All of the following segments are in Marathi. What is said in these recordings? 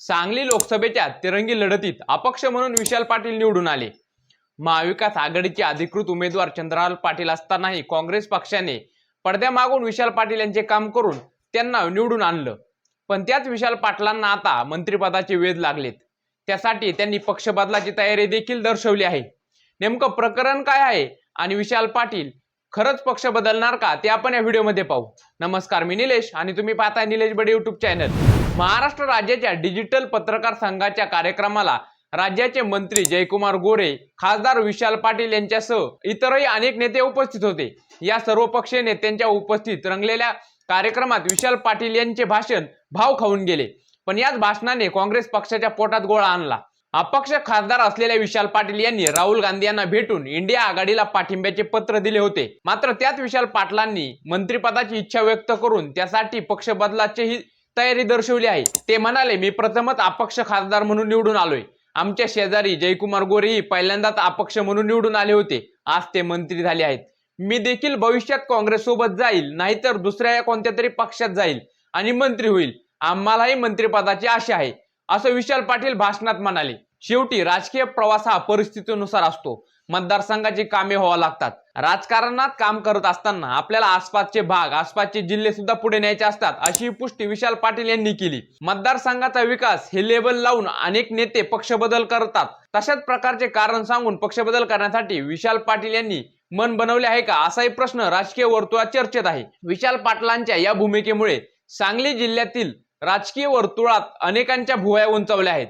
सांगली लोकसभेच्या तिरंगी लढतीत अपक्ष म्हणून विशाल पाटील निवडून आले. महाविकास आघाडीचे अधिकृत उमेदवार चंद्रलाल पाटील असतानाही काँग्रेस पक्षाने पडद्यामागून विशाल पाटील यांचे काम करून त्यांना निवडून आणलं. पण त्याच विशाल पाटलांना आता मंत्रिपदाचे वेध लागलेत. त्यासाठी त्यांनी पक्ष बदलाची तयारी देखील दर्शवली आहे. नेमकं प्रकरण काय आहे आणि विशाल पाटील खरंच पक्ष बदलणार का? ते आपण या व्हिडिओमध्ये पाहू. नमस्कार मी निलेश आणि तुम्ही पाहताय निलेश बडे युट्यूब चॅनल महाराष्ट्र राज्याच्या डिजिटल पत्रकार संघाच्या कार्यक्रमाला राज्याचे मंत्री जयकुमार गोरे खासदार विशाल पाटील यांच्यासह इतरही अनेक नेते उपस्थित होते. या सर्व पक्षीय नेत्यांच्या उपस्थित रंगलेल्या कार्यक्रमात विशाल पाटील यांचे भाषण भाव खाऊन गेले. पण याच भाषणाने काँग्रेस पक्षाच्या पोटात गोळा आणला. अपक्ष खासदार असलेल्या विशाल पाटील यांनी राहुल गांधी यांना भेटून इंडिया आघाडीला पाठिंब्याचे पत्र दिले होते. मात्र त्यात विशाल पाटलांनी मंत्रिपदाची इच्छा व्यक्त करून त्यासाठी पक्ष बदलाचेही तयारी दर्शवली आहे. ते म्हणाले मी प्रथमच अपक्ष खासदार म्हणून निवडून आलोय. आमच्या शेजारी जयकुमार गोरेही पहिल्यांदाच अपक्ष म्हणून निवडून आले होते. आज ते मंत्री झाले आहेत. मी देखील भविष्यात काँग्रेस सोबत जाईल नाहीतर दुसऱ्या या कोणत्या तरी पक्षात जाईल आणि मंत्री होईल. आम्हालाही मंत्रिपदाची आशा आहे. असं विशाल पाटील भाषणात म्हणाले. शेवटी राजकीय प्रवास हा परिस्थितीनुसार असतो. मतदारसंघाची कामे व्हावं लागतात. राजकारणात काम करत असताना आपल्याला आसपासचे भाग आसपासचे जिल्हे सुद्धा पुढे न्यायचे असतात अशी पुष्टी विशाल पाटील यांनी केली. मतदारसंघाचा विकास हे लेबल लावून अनेक नेते पक्ष बदल करतात. तशाच प्रकारचे कारण सांगून पक्ष बदल करण्यासाठी विशाल पाटील यांनी मन बनवले आहे का? असाही प्रश्न राजकीय वर्तुळात चर्चेत आहे. विशाल पाटलांच्या या भूमिकेमुळे सांगली जिल्ह्यातील राजकीय वर्तुळात अनेकांच्या भुवया उंचावल्या आहेत.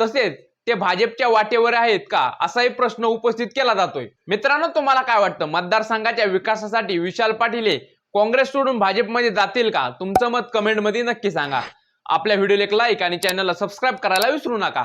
तसेच ते भाजपच्या वाटेवर आहेत का? असाही प्रश्न उपस्थित केला जातोय. मित्रांनो तुम्हाला काय वाटतं? मतदारसंघाच्या विकासासाठी विशाल पाटील हे काँग्रेस सोडून भाजपमध्ये जातील का? तुमचं मत कमेंटमध्ये नक्की सांगा. आपल्या व्हिडिओला एक लाईक आणि चॅनलला सबस्क्राईब करायला विसरू नका.